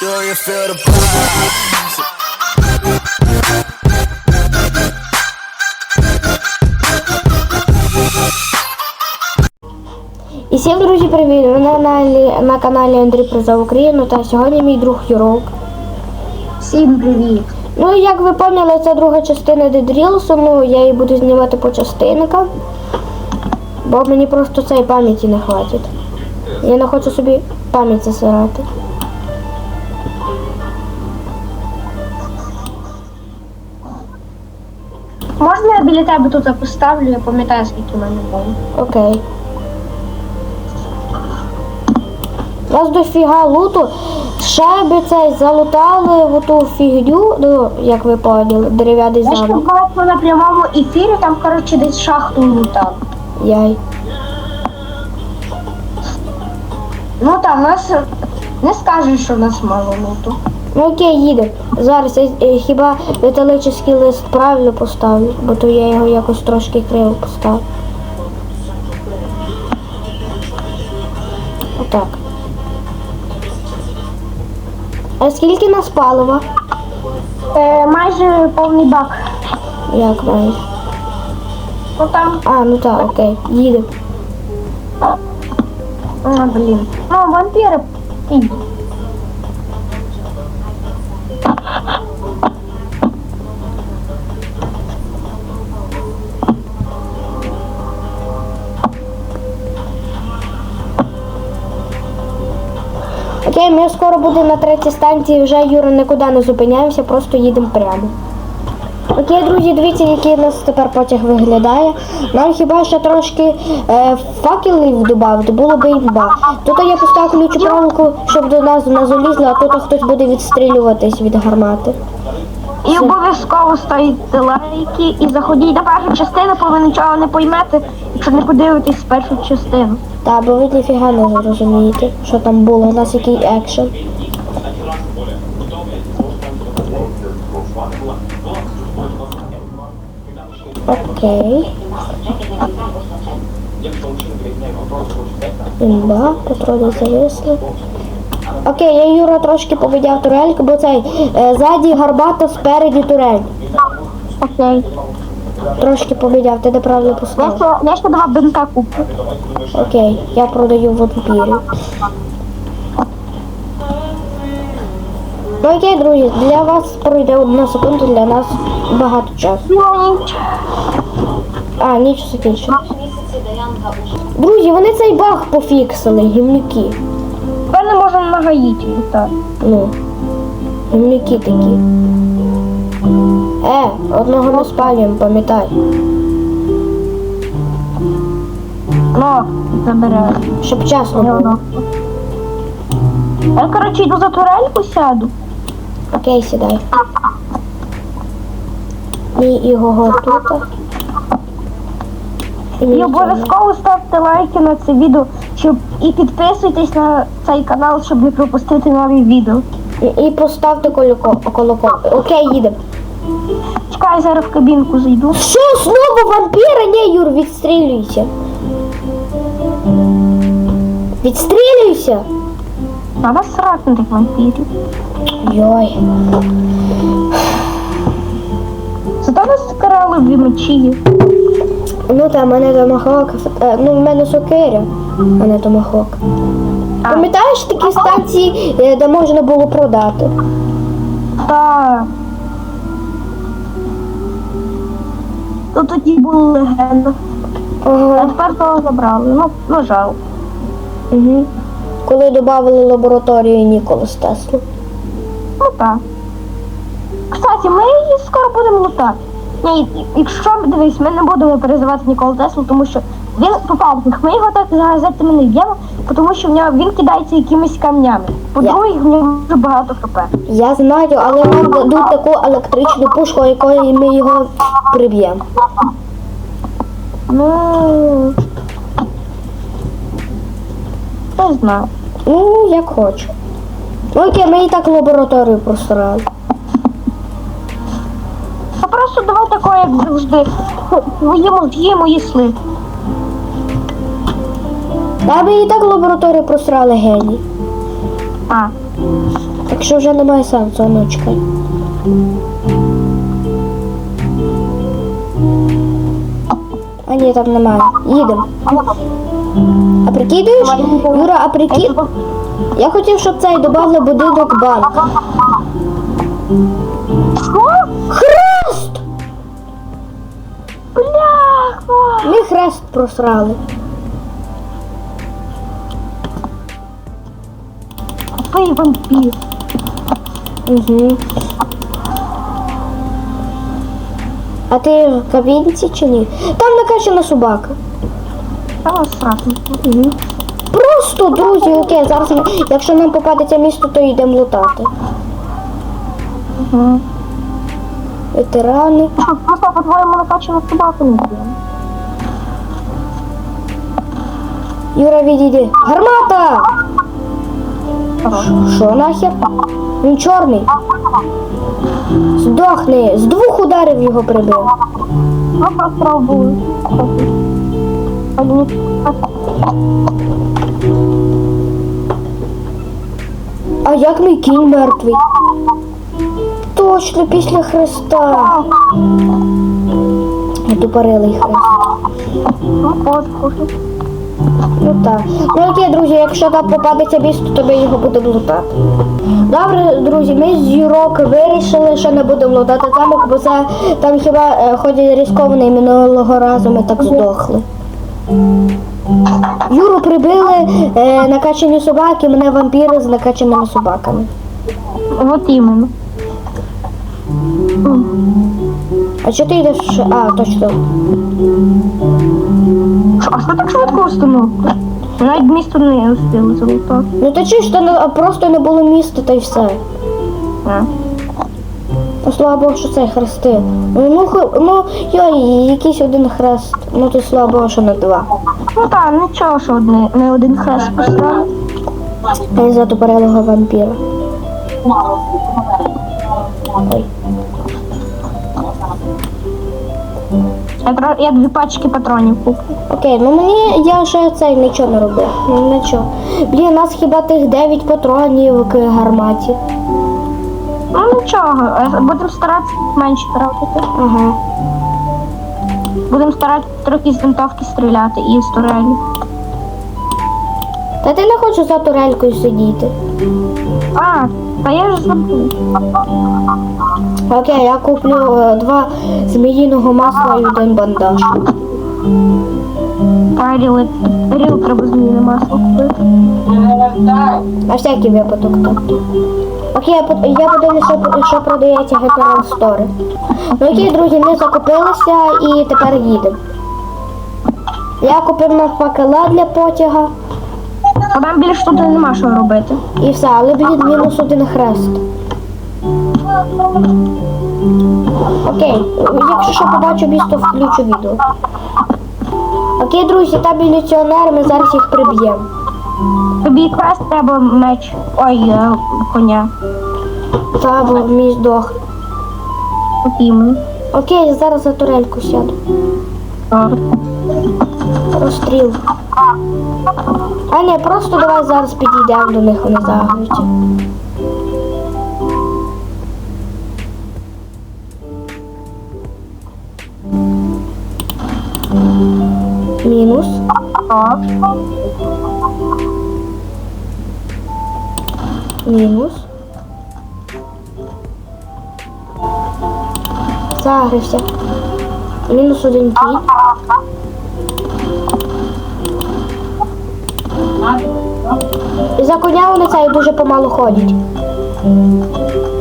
Do you feel the vibes? І всім друзі, привіт! Ви на каналі, на каналі Андрій Приза Україну та сьогодні мій друг Юрок. Всім привіт! Ну, як ви поняли, це друга частина Дедрілсу, ну я її буду знімати по частинкам, бо мені просто цієї пам'яті не хватить. Я не хочу собі пам'ять засирати. Біля тебе тут поставлю, я пам'ятаю, скільки в мене було. Окей. У нас дофіга луту. Ще би цей залутали в ту фігню, ну, як ви поняли, дерев'яний Я ще замок. бачила на прямому ефірі, там, коротше, десь шахту лутав. Яй. Ну там, у нас не скажеш, що в нас мало луту. Ну окей, їдемо. Зараз я е, хіба металічний лист правильно поставлю, бо то я його якось трошки криво поставив. Отак. А скільки нас палива? Е, майже повний бак. Як майже? Ну там, А, ну так, окей, їдемо. а, блін. Ну, вампіри. Ій. Окей, ми скоро будемо на третій станції, вже Юра нікуди не зупиняємося, просто їдемо прямо. Окей, друзі, дивіться, який у нас тепер потяг виглядає. Нам хіба ще трошки е, факелів додати, було б імба. Тут я поставив ключу проволоку, щоб до нас не залізли, а тут хтось буде відстрілюватись від гармати. І обов'язково ставите лайки і заходіть на першу частину, бо ви нічого не поймете, якщо не подивитесь першу частину. Та, бо ви ніфіга не зрозумієте, що там було, у нас який екшен. Окей. Імба, патрони зависли. Окей, я Юра трошки побідяв турельку, бо цей е, ззаді гарбата, спереді турель. Окей. Трошки побідяв, ти неправильно Я ще, я ще два бинта куплю. Окей, я продаю вампірів. Ну окей, друзі, для вас пройде одна секунда, для нас багато часу. Ну. А, ніч закінчилась. Друзі, вони цей баг пофіксили, гімнюки. Тепер не можемо на Гаїті літати. Ну, гімнюки такі. Е, одного не спалюємо, пам'ятай. Ну, забираю. Щоб чесно було. Я, коротше, йду за турельку сяду. Окей, сідай. Мій ігого тут. І обов'язково ставте лайки на це відео, щоб і підписуйтесь на цей канал, щоб не пропустити нові відео. І, і поставте колокол. колокол. Окей, їдемо. Чекай, зараз в кабінку зайду. Що, знову вампіра? Ні, Юр, відстрілюйся. Відстрілюйся. Треба срати тих вампірів. Йой. Зато нас карали в мечі. Ну там, мене томахок. Е, ну, в мене сокиря, а не томахок. А. Пам'ятаєш такі станції, е, де можна було продати? Та. То тоді була легенда. А тепер того забрали. Ну, на жаль. Угу. Коли додали лабораторію Ніколас Теслу. Ну так. Кстати, ми її скоро будемо лутати. Ні, якщо дивись, ми не будемо перезивати ніколи Теслу, тому що він по-перше, ми його так за газетами не б'ємо, тому що в нього він кидається якимись камнями. По-друге, в нього дуже багато хп. Я знаю, але нам дадуть таку електричну пушку, якою ми його приб'ємо. Ну не знаю. Ну, як хочу. Ну, Окей, ми і так лабораторію просрали. А просто давай таке, як завжди. Твої мозги, мої сли. Та ми і так лабораторію просрали геній. А, Так Якщо вже немає сенсу, ну чекай. А ні, там немає. Їдемо. А прикидаєш? Юра, а прикид... Я хотів, щоб цей добавили будинок банк. Що? Хрест! Бляха! Ми хрест просрали. Твій вампір. Угу. А ти в кабінці чи ні? Там накачана собака. Та насрати. Угу. Просто, друзі, окей, зараз якщо нам попадеться місто, то йдемо лутати. Угу. Ветерани. Що, просто по-твоєму накачану собаку не б'ємо? Юра, відійди. Гармата! Що нахер? Він чорний. Здохни. З двох ударів його прибив. Ну, попробуй. Одні. А як мій кінь мертвий? Точно після хреста. Тупорилий хрест. Ну. Ну так. Ну окей, друзі, якщо там попадеться місто, то ми його будемо лутати. Добре, друзі, ми з Юрок вирішили, що не будемо лутати замок, бо це там хіба е, ходять ризикований минулого разу ми так здохли. Юру прибили е, накачані собаки, мене вампіри з накачаними собаками. Вот іменно. М. А що ти йдеш? А, точно. Що, А що так швидко установка? Навіть місто не успіли залутати. Ну то чи ж то просто не було міста та й все. А. Ну, слава Богу, що це хрести. Ну, ну, ну йой, якийсь один хрест. Ну то слава Богу, що не два. Ну так, нічого, що одне, не один хрест поставив. А я затупорилого вампіра. Ой. Я, я дві пачки патронів куплю. Окей, ну мені я ще цей нічого не робив. Ну нічого. Блін, у нас хіба тих 9 патронів к гарматі. Ну нічого, е, будемо старатися менше тратити. Ага. Будемо старатися трохи з винтовки стріляти і з турелі. Та ти не хочеш за турелькою сидіти. А, та я ж забув. Окей, я куплю е, два зміїного масла і один бандаж. Та ріл, ріл треба зміни масло купити. На всякий випадок тобто. Окей, я, под- я подивлюся, що, що продається Emerald Store. Ну окей, друзі, ми закупилися і тепер їдемо. Я купив на факела для потяга А нам більше тут нема що робити. і все, але блін, мінус один хрест. Окей, якщо що побачу місто, включу відео. Окей, друзі, там міліціонери, ми зараз їх приб'ємо. Тобі якраз треба меч. Ой, е, коня. Та, бо мій здох. От. Окей, я зараз за турельку сяду. Розстріл. А ні, просто давай зараз підійдемо до них, вони загнуть. Мінус. Так. Мінус. Загрився. Мінус один кінь. І за коня вони цей дуже помало ходять.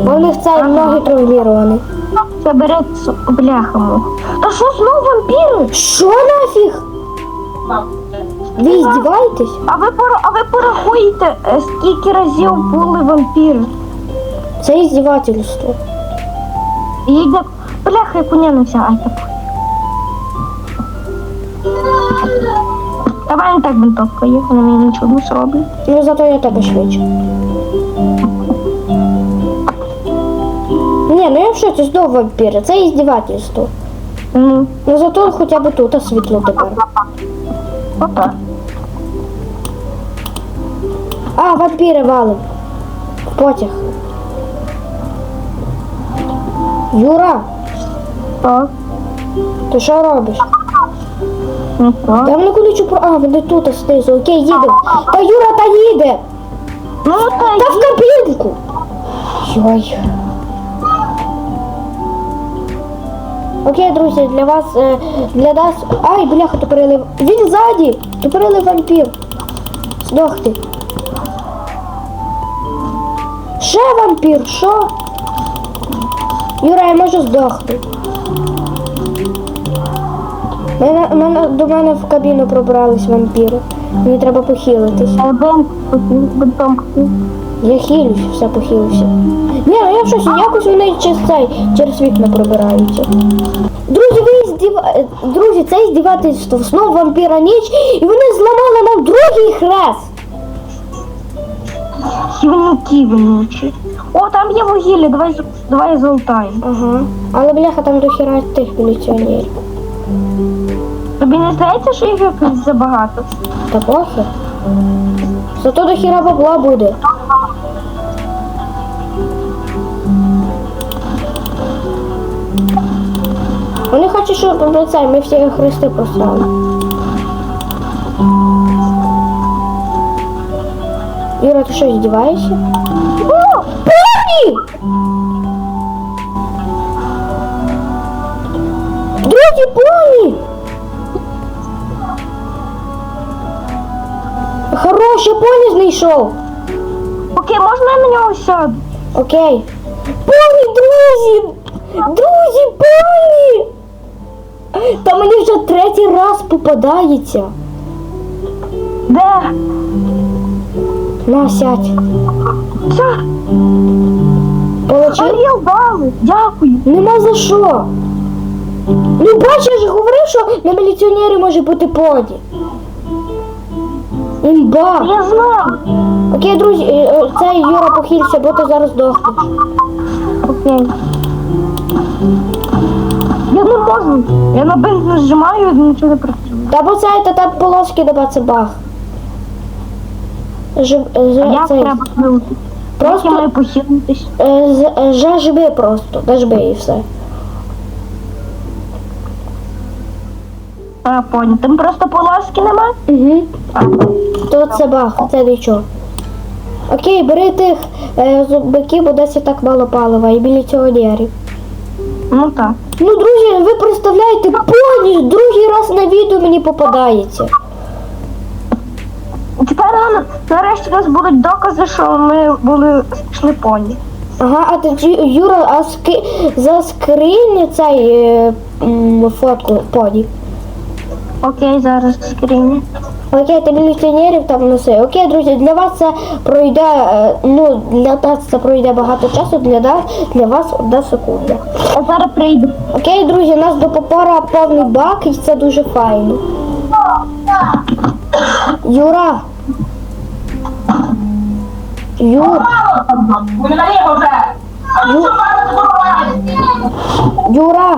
Бо в них цей ноги травміровані. Це бере су- Та що знову вампіри? Що нафіг? Ви здіваєтесь? А ви пора, а ви порахуєте, е, скільки разів були вампіри? Це іздівательство. І як бляха, я коня не взяла. Ай, та похуй. Давай не так винтовка є, вони мені нічого не зроблять. Ну зато я тебе швидше. Ні, ну я в шоці знову вампіри, це іздівательство. Ну, Ну зато хоча б тут світло тепер. Опа. А, вампіри валим. Потяг. Юра. А? Ти що робиш? Нічого. Та вони колючу про... А, вони тут знизу. Окей, їдемо. Та Юра, та їде. Ну, та, та в кабінку. Йой. Окей, друзі, для вас, е, для нас... Ай, бляха, тупорили... Він ззаді! Тупорили вампір. Здохти. Ще вампір, що? Юра, я можу здохнути. Мене, мене, до мене в кабіну пробрались вампіри. Мені треба похилитись. Я хилюсь, все похилився. Ні, ну я щось якось вони через цей, через вікна пробираються. Друзі, ви здіва... е, Друзі, це здівательство. Знов вампіра ніч, і вони зламали нам другий хрест. Хівнюки вонючі. О, там є вугілля, давай, давай золотаємо. Ага. Але бляха там до хіра тих міліціонерів. Тобі не здається, що їх якось забагато? Та похер. Зато до хіра бабла буде. Вони хочуть, щоб це, ми всі хрести просрали. Юра, ти що, здіваєшся? О, Поні! Друзі, поні! Хороший поні знайшов. Окей, можна я на нього сяду? Окей. Поні, друзі! Друзі, поні! Та мені вже третій раз попадається. Де? На, сядь. Все, Получив? Оріл дали. Дякую. Нема за що. Ну бачиш, говорив, що на міліціонері може бути поні. Імба. Я знаю. Окей, друзі, е, е, цей Юра похилься, бо ти зараз здохнеш. Окей. Я не можу. Я на бинт нажимаю і нічого не працює. Та бо цей, та там полоски до це баг. Жив, е, з- А як цей, треба? Як Просто- я маю похилитись? е, з- е, жажби просто, дажби і все. А, понял. Там просто полоски нема? Угу. А, То це баг, це нічого. Окей, бери тих е, зубаків, бо десь і так мало палива і міліціонерів. ну так. Ну, друзі, ви представляєте, поні другий раз на відео мені попадається. Тепер на- нарешті у нас будуть докази, що ми були йшли поні. Ага, а ти Юра, а ски... за скринь цей е, м, фотку поні. Окей, зараз скрінь. Окей, ти міліціонерів там неси. Окей, друзі, для вас це пройде, е, ну, для нас це пройде багато часу, для нас, для вас одна секунда. А зараз прийду. Окей, друзі, у нас до попора повний бак і це дуже файно. Юра. Юр, Ю- Юра.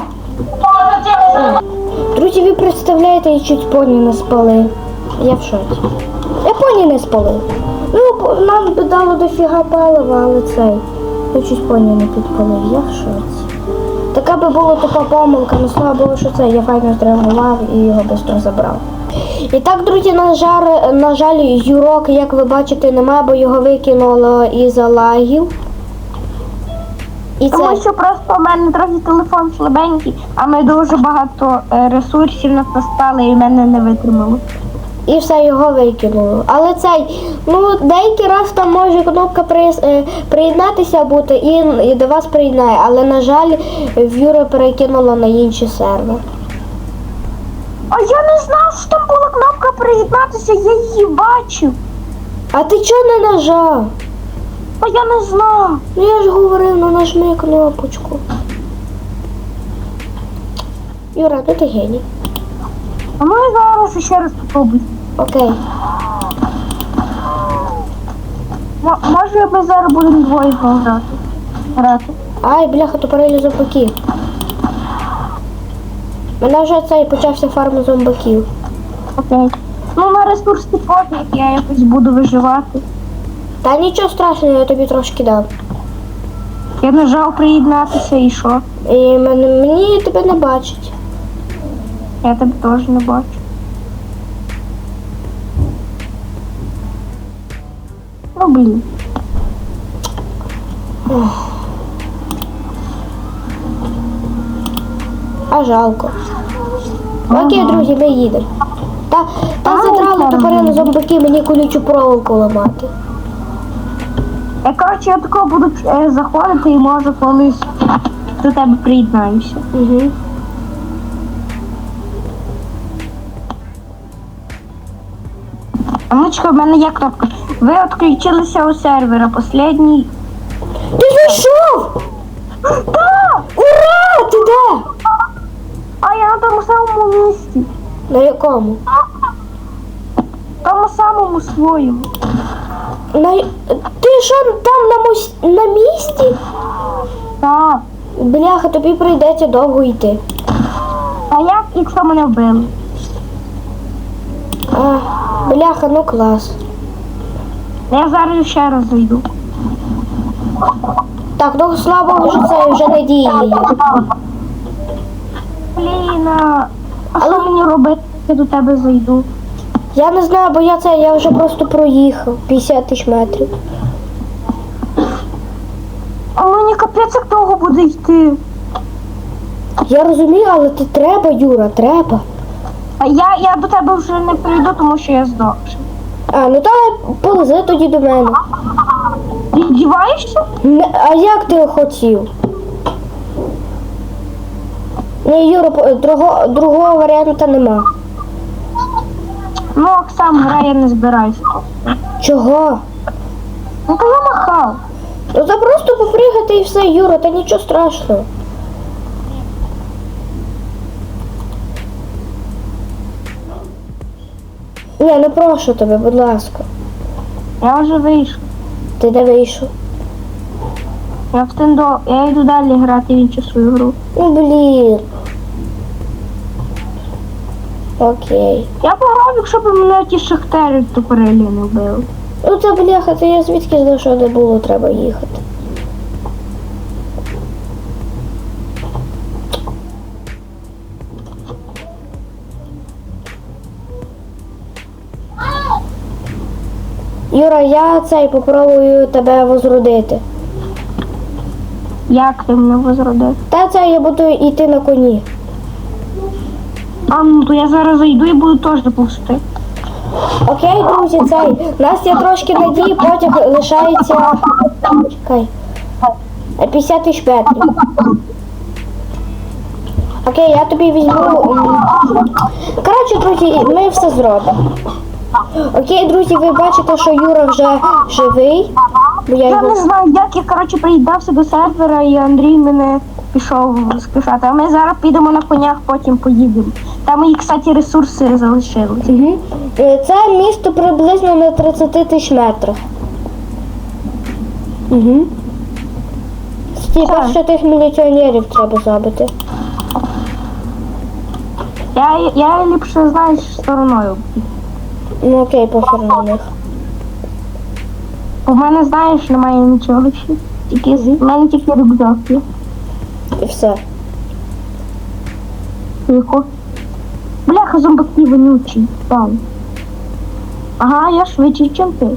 Друзі, ви представляєте, я чуть поні не спалив. Я в шоці. Я поні не спалив. Ну, нам би дало дофіга палива, але цей. Я чуть поні не підпалив, я в шоці. Така би була тупа помилка, але слава Богу, що це я файно зреагував і його швидко забрав. І так, друзі, на жаль, на жаль, Юрок, як ви бачите, нема, бо його викинуло із лагів. І це... Тому що просто у мене трохи телефон слабенький, а ми дуже багато е, ресурсів напостали і мене не витримало. і все його викинуло. Але цей, ну деякий раз там може кнопка при, е, приєднатися бути і, і до вас приєднає, але на жаль, в Юри перекинуло на інший сервер. А я не знав, що там була кнопка приєднатися, я її бачив. А ти чого не нажав? А я не знав. Ну я ж говорив, ну нажми кнопочку. Юра, ну ти геній. А ну і зараз ще раз спробуй. Окей. Мо- Може ми зараз будемо двоє грати. Грати. Ай, бляха, то тупорилі зомбаки. Мене вже цей почався фарм зомбаків. Окей. Ну на ресурсний подник я якось буду виживати. Та нічого страшного, я тобі трошки дам. Я нажав приєднатися і що? І мене, мені тебе не бачить. Я тебе теж не бачу. Ну блін. А жалко. Окей, друзі, ми їдемо. Та, та задрали тупорили зомбаки, мені колючу проволоку ламати. Я коротше я тако буду е, заходити і може колись до тебе приєднаюся. Угу. А ну в мене є кнопка. Ви відключилися у сервера. Последній. Ти зайшов! Так! Ура! Ти де? А я на тому самому місці. На якому? Тому самому своєму. На... Ти що там на, мос... на місці? Так. Бляха, тобі прийдеться довго йти. А як, якщо мене вбили? А, бляха, ну клас. Я зараз ще раз зайду. Так, ну слава Богу, що це вже не діє. Блін, а а що мені робити, я до тебе зайду? Я не знаю, бо я це я вже просто проїхав 50 тисяч метрів. А мені капець як довго буде йти. Я розумію, але ти треба, Юра, треба. А я, я до тебе вже не прийду, тому що я здохши. А, ну та ползи тоді до мене. Не, а як ти хотів? Ні, Юра, по- другого, другого варіанту нема. Ну, Оксам, грає, я не збираюся. Чого? Ну я махав. Ну це просто попригати і все, Юра, та нічого страшного. Ні, не прошу тебе, будь ласка. Я вже вийшов. Ти де вийшов? Я в тендо, я йду далі грати в іншу свою гру. Ну блін. Окей. Я пограв, якщо б мене ті шахтери тупорилі не вбили. Ну це бляха, то я звідки знав, що не було, треба їхати. Юра, я цей попробую тебе возродити. Як ти мене возродив? Та це я буду йти на коні. А ну то я зараз зайду і буду теж допустити. Окей, друзі, цей. У нас є трошки надії, потяг лишається. Чекай. Е, 50 тисяч метрів. Окей, я тобі візьму. Коротше, друзі, ми все зробимо. Окей, друзі, ви бачите, що Юра вже живий. Бо я Я його. не знаю, як я коротше приїдався до сервера і Андрій мене пішов спішати. А ми зараз підемо на конях, потім поїдемо. Там і, кстати, ресурси залишились. Угу. Це місто приблизно на 30 тисяч метрах. Угу. Так. що тих міліціонерів треба забити. Я, я ліпше, знаєш, стороною. Ну окей, похер на них. У мене, знаєш, немає нічого ще. Тільки з- мене тільки рюкзак є. І все. Тихо. Бляха, зомбаки вонючі. Там. Ага, я швидший, ніж ти.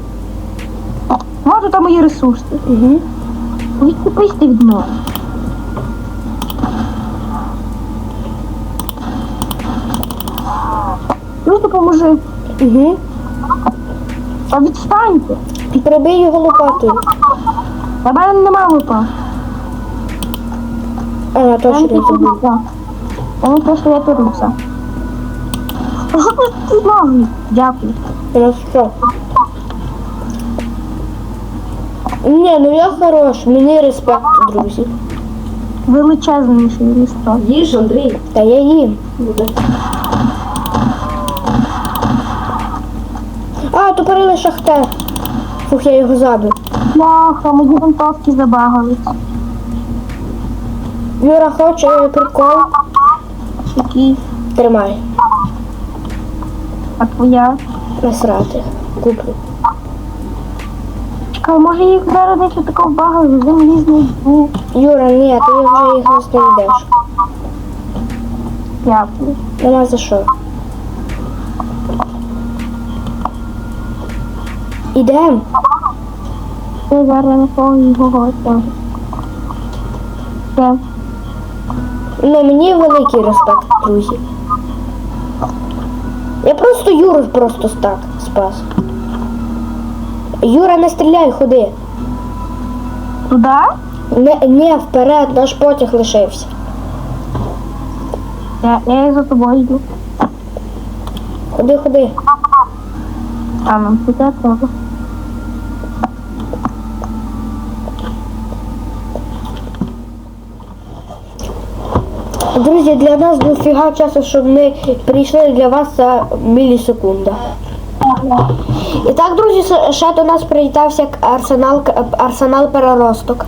Може там мої ресурси. Угу. Відкупись ти від мене. Ну, допоможи. Угу. А відстаньте. Прибий його лопатою. На мене немає лупа. А, Я точно не не забув. лупа. Просто я турився. А що ти тут ноги? Дякую. Ну що? Ні, ну я хорош, мені респект, друзі. Величезніший листок. Їж, Андрій. Та я їм. А, то перили шахтар. Фух, я його забив. Бляха, мої винтовки забагались. Юра, хоче прикол? Який? Тримай. А твоя? Насрати. Куплю. Чекай, може їх зараз десь такого багато з землі знайду. Юра, ні, ти вже їх не знайдеш. Дякую. Нема за що. Ідем. Ти зараз на свого його гостя. Ну, мені великий респект, друзі. Я просто Юру просто так спас. Юра, не стріляй, ходи. Туди? Не, не вперед, наш потяг лишився. Я, я за тобою йду. Ходи, ходи. А нам туди треба. Друзі, для нас дофіга часу, щоб ми прийшли для вас за мілісекунда. І так, друзі, ще до нас приїтався арсенал, арсенал переросток.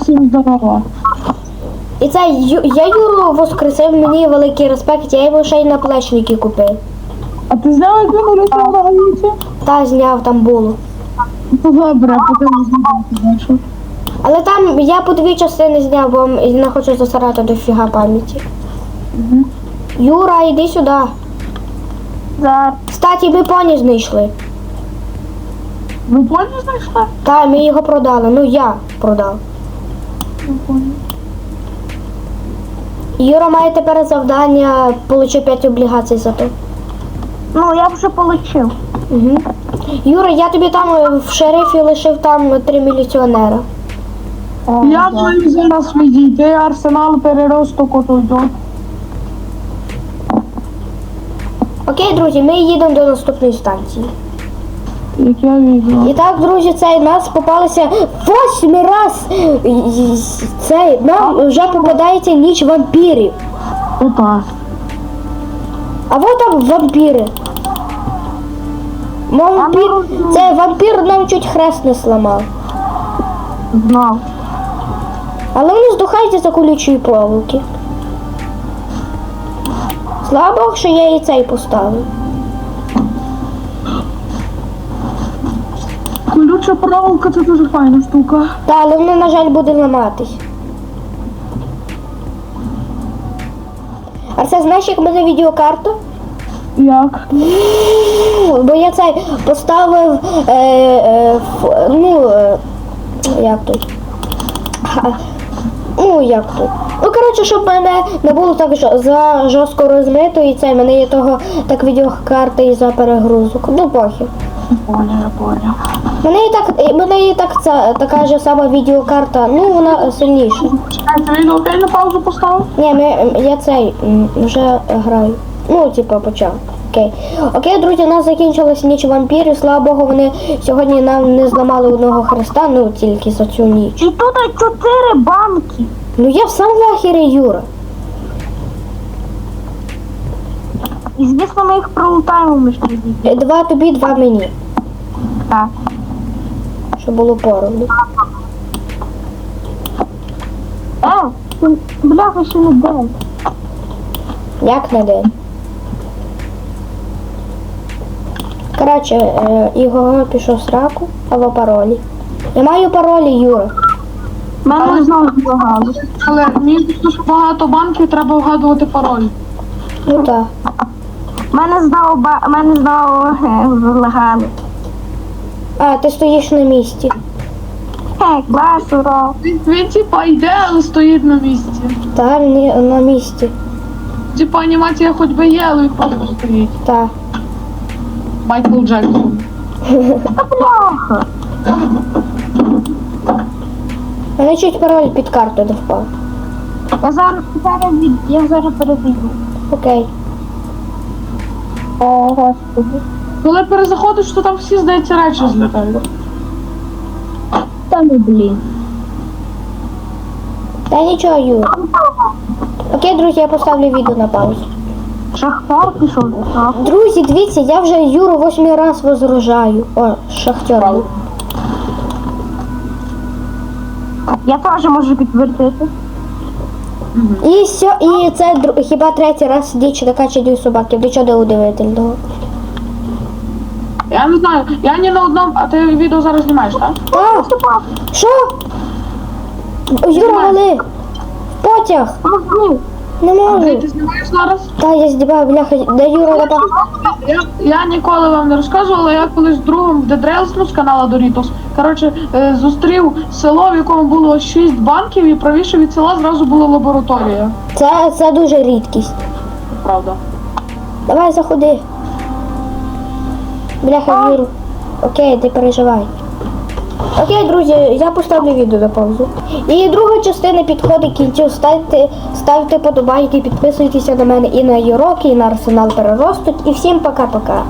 Всім здорово. І це я Юру воскресив, мені великий респект, я його ще й на плечники купив. А ти знав, як він улетів на гаїті? Та зняв там було. Ну добре, потім знімати. Але там я по дві частини зняв, бо не хочу засирати дофіга пам'яті. Юра, йди сюди. Зараз. Кстати, ми поні знайшли. Ви поняли знайшли? Та, ми його продали. Ну я продав. Юра має тепер завдання получив 5 облігацій за то. Ну, я вже получив. Угу. Юра, я тобі там в шерифі лишив там три міліціонера. О, Я да. маю зараз відійти, арсенал переросток ото. Окей, друзі, ми їдемо до наступної станції. Як я відео. І так, друзі, цей нас попалися восьмий раз. Цей нам вже попадається ніч вампірів. Отак. А вот там вампіри. Вампір, це вампір нам чуть хрест не сламав. Знав. Але вони здухаються за колючої проволоки. Слава Богу, що я і цей поставив. Колюча проволока це дуже файна штука. Та, але воно, на жаль, буде ламатись. Арсе, знаєш, як мене відеокарта? Як? Бо я цей поставив, е, е, ну, е, як тут? Ну, як тут? Ну, коротше, щоб мене не було так за жорстко розмито, і це мене є того так відеокарта і за перегрузок. Ну, похід. Поняв, поняв. Мене і так, мене і так ця, така ж сама відеокарта, ну вона сильніша. Опять на паузу поставив? Ні, ми, я цей вже граю. Ну, типу, почав. Окей. Окей, друзі, у нас закінчилась ніч вампірів. Слава Богу, вони сьогодні нам не зламали одного хреста, ну тільки за цю ніч. І тут чотири банки. Ну я сам в ахері, Юра. І звісно, ми їх пролутаємо між тоді. Два тобі, два мені. Так. Щоб було поровну. Е, бляха, ще не день. Як на день. Коротше, е, Ігор пішов сраку або паролі. Я маю паролі, Юра. Мене знову злагало. Але мені дуже багато банків, треба вгадувати пароль. Ну так. Мене знову ба... мене знову е, залагали. А, ти стоїш на місці. Хе, клас, ура. Він, він типа йде, але стоїть на місці. Та на місці. Типа анімація хоч би є, але він просто стоїть. Так. Майкл Джексон. Бляха. Мене чуть пароль під карту не впав. Я зараз, зараз, від... я зараз перезайду. Окей. О, господи. Коли перезаходиш, то там всі, здається, речі злітають. Та ну, блін. Та нічого, Юра. Окей, друзі, я поставлю відео на паузу. Шахтар пішов до шахту. Друзі, дивіться, я вже Юру восьмий раз возражаю. О, шахтер. був. Я теж можу підтвердити. І сьо, і це дру- хіба третій раз дівчина качає дві собаки. До чого удивительного? Я не знаю, я ні на одному, а ти відео зараз знімаєш, так? Так, що? Юра, вали. Потяг. Ні. Не Андрій, можу. ти знімаєш зараз? Та я здібаю, бляха, де Юра лопа. Я, я ніколи вам не розказувала, я колись з другом в Дедрелс, ну, з канала Дорітос, коротше, е, зустрів село, в якому було 6 банків, і правіше від села зразу була лабораторія. Це, це дуже рідкість. Правда. Давай заходи. Бляха, Юру. Окей, ти переживай. Окей, друзі, я поставлю відео на паузу. І друга частина підходить кінцю. Ставте, ставте подобайки, підписуйтеся на мене і на Юрок, і на арсенал переростуть. І всім пока-пока.